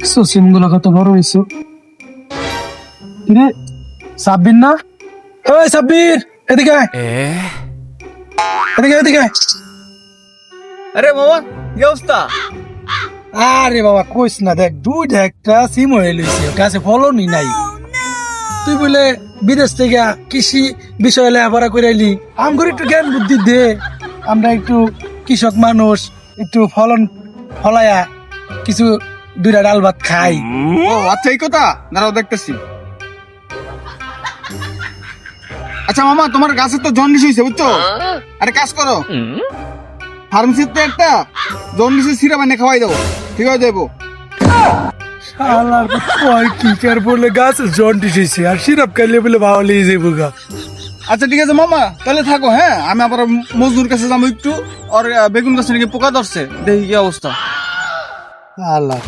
দেখছ সিমগুলো কত বড় হয়েছে? কিরে? সাব্বির না? ওই সাব্বির এদিকে এদিকে এদিকে আরে মামা কি অবস্থা? আরে বাবা কইস না দেখ দুইটা একটা সিম হয়ে লইছে কাছে ফলনই নাই। তুই বলে বিদেশ থেকে কৃষি বিষয়ে লেখাপড়া করে এলি আমগর একটু জ্ঞান বুদ্ধি দে। আমরা একটু কৃষক মানুষ একটু ফলন ফলায়া কিছু দুইটা ডাল ভাত খাই। ও আচ্ছা এই কথা? দাঁড়াও দেখতেছি। আচ্ছা মামা তোমার গাছে তো জন্ডিস হয়েছে বুঝছ? আরে কাজ করো। ফার্মেসিতে একটা জন্ডিসের সিরাপ এনে খাওয়াই দেবো। ঠিক হয়ে যাব শালার কয় কি কার বলে গাছ জন্ডিস হইছে আর সিরাপ খাইলে বলে ভালো লেগে যাব গা। আচ্ছা ঠিক আছে মামা তাহলে থাকো হ্যাঁ? আমি আবার মজদুর কাছে যাব একটু আর বেগুন গাছে নাকি পোকা ধরছে। দেখি কি অবস্থা। আল্লাহ